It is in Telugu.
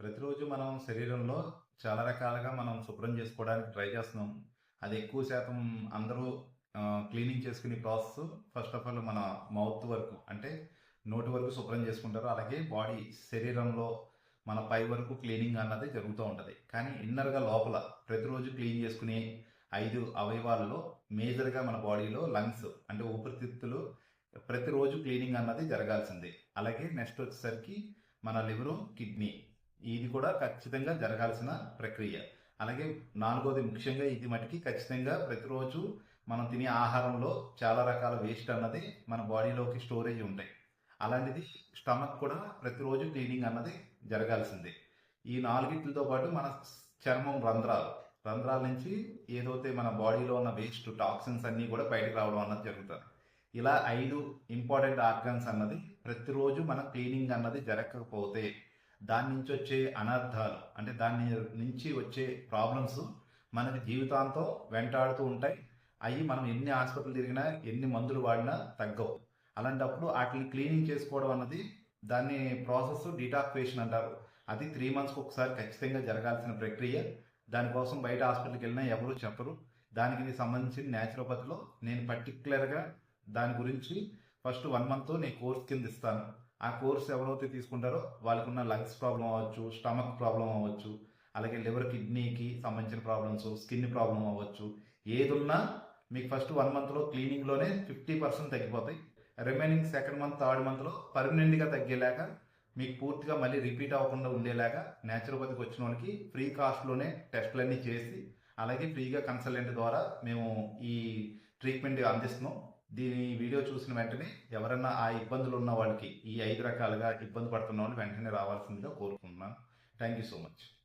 ప్రతిరోజు మనం శరీరంలో చాలా రకాలుగా మనం శుభ్రం చేసుకోవడానికి ట్రై చేస్తున్నాం. అది ఎక్కువ శాతం అందరూ క్లీనింగ్ చేసుకునే ప్రాసెస్ ఫస్ట్ ఆఫ్ ఆల్ మన మౌత్ వరకు అంటే నోటి వరకు శుభ్రం చేసుకుంటారు. అలాగే బాడీ శరీరంలో మన పై వరకు క్లీనింగ్ అన్నది జరుగుతూ ఉంటుంది. కానీ ఇన్నర్గా లోపల ప్రతిరోజు క్లీన్ చేసుకునే ఐదు అవయవాలలో మేజర్గా మన బాడీలో లంగ్స్ అంటే ఊపిరితిత్తులు ప్రతిరోజు క్లీనింగ్ అన్నది జరగాల్సిందే. అలాగే నెక్స్ట్ వచ్చేసరికి మన లివరు కిడ్నీ. ఇది కూడా ఖచ్చితంగా జరగాల్సిన ప్రక్రియ. అలాగే నాలుగోది ముఖ్యంగా ఇది మటుకి ఖచ్చితంగా ప్రతిరోజు మనం తినే ఆహారంలో చాలా రకాల వేస్ట్ అన్నది మన బాడీలోకి స్టోరేజ్ ఉంటాయి. అలాంటిది స్టమక్ కూడా ప్రతిరోజు క్లీనింగ్ అన్నది జరగాల్సిందే. ఈ నాలుగిట్లతో పాటు మన చర్మం రంధ్రాలు. రంధ్రాల నుంచి ఏదైతే మన బాడీలో ఉన్న వేస్ట్ టాక్సిన్స్ అన్నీ కూడా బయటకు రావడం అన్నది జరుగుతుంది. ఇలా ఐదు ఇంపార్టెంట్ ఆర్గన్స్ అన్నది ప్రతిరోజు మన క్లీనింగ్ అన్నది జరగకపోతే దాని నుంచి వచ్చే అనర్థాలు అంటే దాని నుంచి వచ్చే ప్రాబ్లమ్స్ మనకి జీవితాంతం వెంటాడుతూ ఉంటాయి. అవి మనం ఎన్ని హాస్పిటల్ తిరిగినా ఎన్ని మందులు వాడినా తగ్గవు. అలాంటప్పుడు వాటిని క్లీనింగ్ చేసుకోవడం అన్నది దాన్ని ప్రాసెస్ డీటాక్వేషన్ అంటారు. అది త్రీ మంత్స్కి ఒకసారి ఖచ్చితంగా జరగాల్సిన ప్రక్రియ. దానికోసం బయట హాస్పిటల్కి వెళ్ళినా ఎవరు చెప్పరు. దానికి సంబంధించిన న్యాచురోపతిలో నేను పర్టికులర్గా దాని గురించి ఫస్ట్ వన్ మంత్ నేను కోర్స్ కింద ఇస్తాను. ఆ కోర్స్ ఎవరైతే తీసుకుంటారో వాళ్ళకున్న లంగ్స్ ప్రాబ్లం అవ్వచ్చు స్టమక్ ప్రాబ్లం అవ్వచ్చు అలాగే లివర్ కిడ్నీకి సంబంధించిన ప్రాబ్లమ్స్ స్కిన్ ప్రాబ్లం అవ్వచ్చు. ఏది ఉన్నా మీకు ఫస్ట్ వన్ మంత్లో క్లీనింగ్లోనే ఫిఫ్టీ పర్సెంట్ తగ్గిపోతాయి. రిమైనింగ్ సెకండ్ మంత్ థర్డ్ మంత్లో పర్మనెంట్గా తగ్గేలాగా మీకు పూర్తిగా మళ్ళీ రిపీట్ అవ్వకుండా ఉండేలాగా న్యాచురోపతికి వచ్చిన వాళ్ళకి ఫ్రీ కాస్ట్లోనే టెస్టులన్నీ చేసి అలాగే ఫ్రీగా కన్సల్టెంట్ ద్వారా మేము ఈ ట్రీట్మెంట్ అందిస్తున్నాం. దీని వీడియో చూసిన వెంటనే ఎవరైనా ఆ ఇబ్బందులు ఉన్న వాళ్ళకి ఈ ఐదు రకాలుగా ఇబ్బంది పడుతున్న వాళ్ళు వెంటనే రావాల్సిందిగా కోరుకుంటున్నాను. Thank you so much